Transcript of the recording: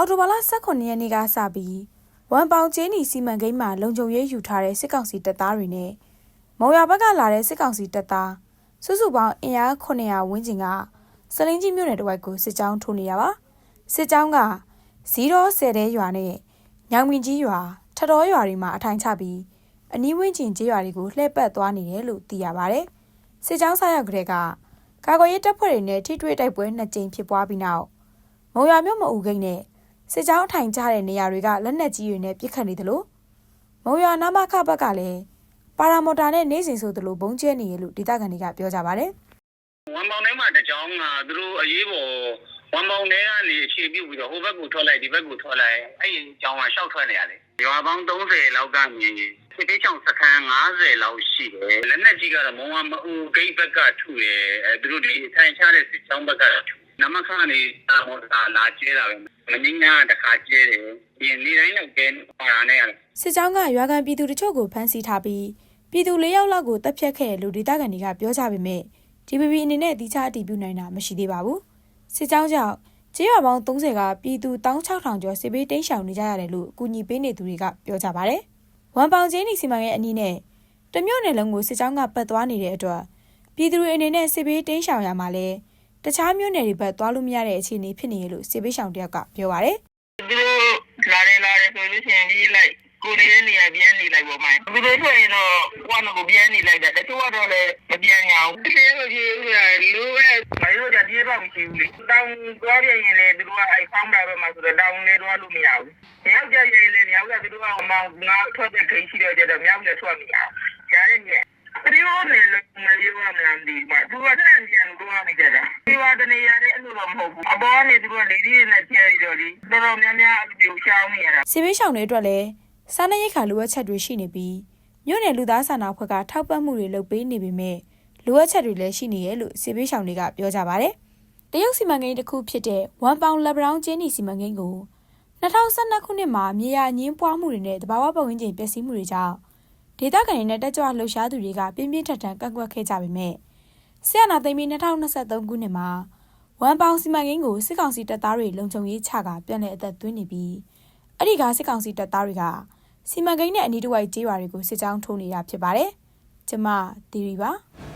အော်တိုဘာလ18ရက်နေ့ကစပြီးဝမ်ပေါင်ကျင်းနီစီမံကိန်းမှာလုံခြုံရေးယူထားတဲ့စစ်ကောင်စီတပ်သားတွေနဲ့မုံရဘက်ကလာတဲ့စစ်ကောင်စီတပ်သားစုစုပေါင်းအင်အား900ဝန်းကျင်ကစလင်းကြီးမြို့နယ်တစ်ဝိုက်ကိုစစ်ကြောင်းထိုးနေတာပါစစ်ကြောင်းက010တဲရွာနဲ့ညောင်မင်ကြီးရွာထတော်ရွာတွေမှာအထိုင်ချပြီးအနီးဝန်းကျင်ကျေးရွာတွေကိုလှည့်ပတ်သွားနေတယ်လို့သိရပါတယ်စစ်ကြောင်းဆက်ရောက်ကလေးကကာကွယ်ရေးတပ်ဖွဲ့တွေနဲ့ထိတွေ့တိုက်ပွဲနှစ်ကြိမ်ဖြစ်ပွားပြီးနောက်မုံရမြို့မအူဂိတ်နဲ့ စစ်ကြောင်းထိုင်ကြတဲ့နေရာတွေကလက်နက်ကြီးတွေနဲ့ပစ်ခတ်နေသလိုမုံရွာနာမခဘက်ကလည်းပါရာမော်တာနဲ့နေစဉ်ဆိုသလိုဘုံကျဲနေရလို့ဒေသခံတွေကပြောကြပါတယ်ဝမ်ပေါင်ထဲမှာတကြောင်ကသူတို့အရေးပေါ်ဝမ်ပေါင်ထဲကနေအခြေပြုပြီးတော့ဟိုဘက်ကိုထွက်လိုက်ဒီဘက်ကိုထွက်လိုက်အဲ့ဒီကြောင်ကရှောက်ထွက်နေရတယ်ရွာပေါင်း30လောက်ကနေစစ်ပေးချောင်စခန်း90လောက်ရှိတယ်လက်နက်ကြီးကတော့မုံဝမအူဂိတ်ဘက်ကထုတယ်အဲသူတို့ဒီထိုင်ချတဲ့စစ်ကြောင်းဘက်ကထု နမခကနေတာမော်တာလာကျဲတာပဲမင်းညာတခါကျဲတယ်ဒီနေ့တိုင်းတော့ကျဲပါရနဲ့ရတယ်စစ်ကြောင်းကရွာကန်ပြည်သူတချို့ကိုဖမ်းဆီးထားပြီးပြည်သူ၄ယောက်လောက်ကိုတပ်ဖြတ်ခဲ့တယ်လို့ဒေသခံတွေကပြောကြပေမဲ့ DPP အနေနဲ့တိကျအတည်ပြုနိုင်တာမရှိသေးပါဘူးစစ်ကြောင်းကြောင့်ကျေးရွာပေါင်း30ကပြည်သူ16000ကျော်စစ်ဘေးတိမ်းရှောင်နေကြရတယ်လို့အကူအညီပေးနေသူတွေကပြောကြပါတယ်ဝမ်ပေါင်ကျင်းနီစီမံရဲ့အနီးနဲ့တမျိုးနယ်လုံးကိုစစ်ကြောင်းကပတ်သွားနေတဲ့အတွက်ပြည်သူတွေအနေနဲ့စစ်ဘေးတိမ်းရှောင်ရမှာလဲ တခြားမျိုးနယ်တွေဘက်သွားလို့မရတဲ့အခြေအနေဖြစ်နေရလို့စစ်ဘေးရှောင်တယောက်ကပြောပါတယ်သူတို့လာတယ်လာတယ်ဆိုလို့ရှိရင်ဒီလိုက်ကိုနေတဲ့နေရာပြန်နေလိုက်ပေါ့မိုင်းသူတို့ထွက်ရင်တော့ဘွားမကိုပြန်နေလိုက်တယ်တချို့ကတော့လည်းမပြန်ရအောင်ဒီလိုကြီးဦးလာလိုပဲမလို့ကြပြေးတော့မရှိဘူးလေတောင်းသွားပြရင်လည်းသူတို့ကအဲဖောင်းတာပဲမှာဆိုတော့တောင်းလဲတော့လို့မရဘူးမြောက်ကြရင်လည်းမြောက်ကသူတို့ကမောင်ငါထွက်တဲ့ခိရှိတော့ကြတော့မြောက်လည်းထွက်မရအောင်ရှားတဲ့ညဒီလိုနဲ့လည်းမပြောရမလားဒီမှာသူကတန်ပြန်တော့နေကြတာ ဒီဝါတနေရတဲ့အလိုတော့မဟုတ်ဘူးအပေါ်ကနေသူကလေဒီနဲ့ကျဲပြီးတော့ဒီတော်တော်များများအလိုရှောင်းနေရတာစစ်ဘေးရှောင်တွေအတွက်လည်းစားနပ်ရိက္ခာလိုအပ်ချက်တွေရှိနေပြီးမြို့နယ်လူသားစာနာအဖွဲ့ကထောက်ပံ့မှုတွေလုပ်ပေးနေပေမဲ့လိုအပ်ချက်တွေလည်းရှိနေရဲ့လို့စစ်ဘေးရှောင်တွေကပြောကြပါတယ်။တရုတ်စီမံကိန်းတစ်ခုဖြစ်တဲ့ဝမ်ပေါင်လက်ဘရောင်းကျင်းနီစီမံကိန်းကို2012ခုနှစ်မှာမြေယာအငင်းပွားမှုတွေနဲ့တဘာဝပတ်ဝန်းကျင်ပျက်စီးမှုတွေကြောင့်ဒေသခံတွေနဲ့တက်ကြွလှုပ်ရှားသူတွေကပြင်းပြင်းထန်ထန်ကန့်ကွက်ခဲ့ကြပေမဲ့ ဆီယနာသိမ်းပြီး2023ခုနှစ်မှာဝမ်ပေါင်စီမံကိန်းကိုစစ်ကောင်စီတပ်သားတွေလုံခြုံရေးချကပြန်လည်အသက်သွင်းနေပြီးအဲ့ဒီကစစ်ကောင်စီတပ်သားတွေကစီမံကိန်းနဲ့အနီးတစ်ဝိုက်ကျေးရွာတွေကိုစစ်ကြောင်းထိုးနေတာဖြစ်ပါတယ်။ကျမသီရီပါ။